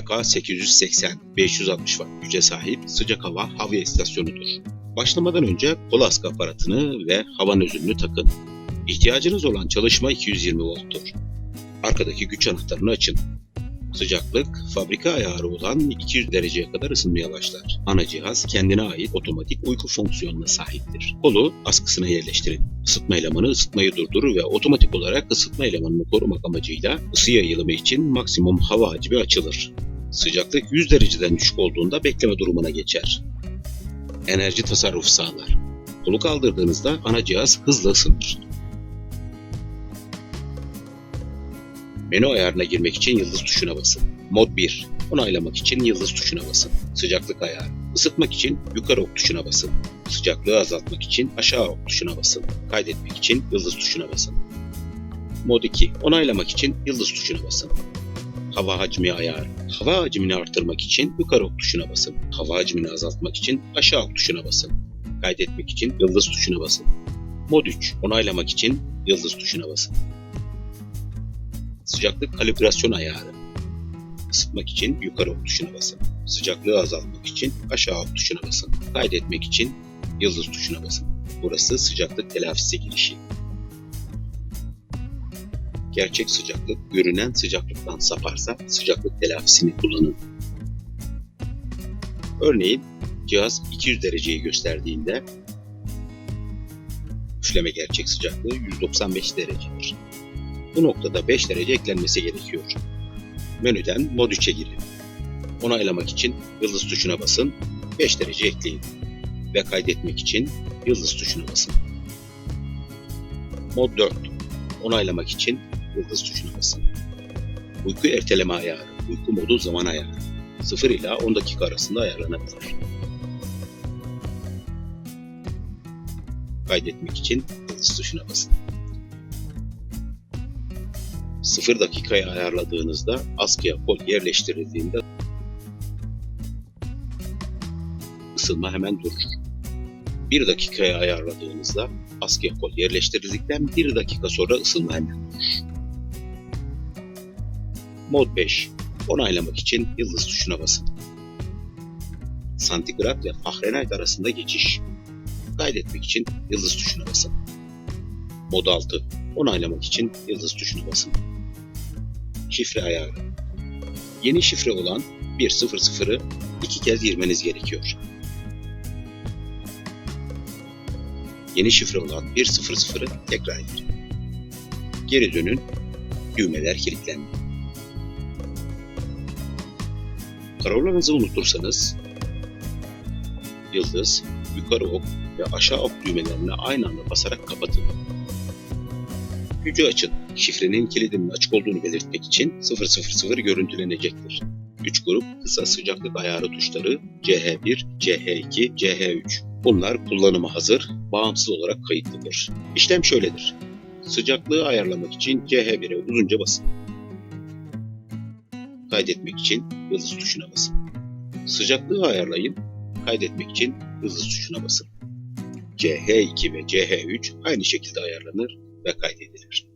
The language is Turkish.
LK 880 560 watt güce sahip sıcak hava havya istasyonudur. Başlamadan önce kol askı aparatını ve hava nözülünü takın. İhtiyacınız olan çalışma 220 volttur. Arkadaki güç anahtarını açın. Sıcaklık fabrika ayarı olan 200 dereceye kadar ısınmaya başlar. Ana cihaz kendine ait otomatik uyku fonksiyonuna sahiptir. Kolu askısına yerleştirin. Isıtma elemanı ısıtmayı durdurur ve otomatik olarak ısıtma elemanını korumak amacıyla ısı yayılımı için maksimum hava hacmi açılır. Sıcaklık 100 dereceden düşük olduğunda bekleme durumuna geçer. Enerji tasarrufu sağlar. Kolu kaldırdığınızda ana cihaz hızla ısınır. Menü ayarına girmek için yıldız tuşuna basın. Mod 1. Onaylamak için yıldız tuşuna basın. Sıcaklık ayarı. Isıtmak için yukarı ok tuşuna basın. Sıcaklığı azaltmak için aşağı ok tuşuna basın. Kaydetmek için yıldız tuşuna basın. Mod 2. Onaylamak için yıldız tuşuna basın. Hava hacmi ayarı. Hava hacmini arttırmak için yukarı ok tuşuna basın. Hava hacmini azaltmak için aşağı ok tuşuna basın. Kaydetmek için yıldız tuşuna basın. Mod 3. Onaylamak için yıldız tuşuna basın. Sıcaklık kalibrasyon ayarı. Isıtmak için yukarı ok tuşuna basın. Sıcaklığı azaltmak için aşağı ok tuşuna basın. Kaydetmek için yıldız tuşuna basın. Burası sıcaklık telafisi girişi. Gerçek sıcaklık görünen sıcaklıktan saparsa sıcaklık telafisini kullanın. Örneğin cihaz 200 dereceyi gösterdiğinde üfleme gerçek sıcaklığı 195 derecedir. Bu noktada 5 derece eklenmesi gerekiyor. Menüden mod 3'e girin. Onaylamak için yıldız tuşuna basın, 5 derece ekleyin. Ve kaydetmek için yıldız tuşuna basın. Mod 4. Onaylamak için yıldız tuşuna basın. Uyku erteleme ayarı, uyku modu zaman ayarı. 0 ila 10 dakika arasında ayarlanabilir. Kaydetmek için yıldız tuşuna basın. 0 dakikaya ayarladığınızda askıya kol yerleştirildiğinde ısınma hemen durur. 1 dakikaya ayarladığınızda askıya kol yerleştirildikten 1 dakika sonra ısınma hemen durur. Mod 5. Onaylamak için yıldız tuşuna basın. Santigrat ve Fahrenheit arasında geçiş. Kaydetmek için yıldız tuşuna basın. Mod 6. Onaylamak için yıldız tuşuna basın şifre ayarı. Yeni şifre olan 100'ı iki kez girmeniz gerekiyor. Yeni şifre olan 100'ı tekrar girin. Geri dönün, düğmeler kilitlendi. Parolanızı unutursanız yıldız, yukarı ok ve aşağı ok düğmelerine aynı anda basarak kapatın. Gücü açın. Şifrenin kilidinin açık olduğunu belirtmek için 000 görüntülenecektir. 3 grup kısa sıcaklık ayarı tuşları CH1, CH2, CH3. Bunlar kullanıma hazır, bağımsız olarak kayıtlıdır. İşlem şöyledir. Sıcaklığı ayarlamak için CH1'e uzunca basın. Kaydetmek için yıldız tuşuna basın. Sıcaklığı ayarlayın. Kaydetmek için yıldız tuşuna basın. CH2 ve CH3 aynı şekilde ayarlanır ve kaydedilir.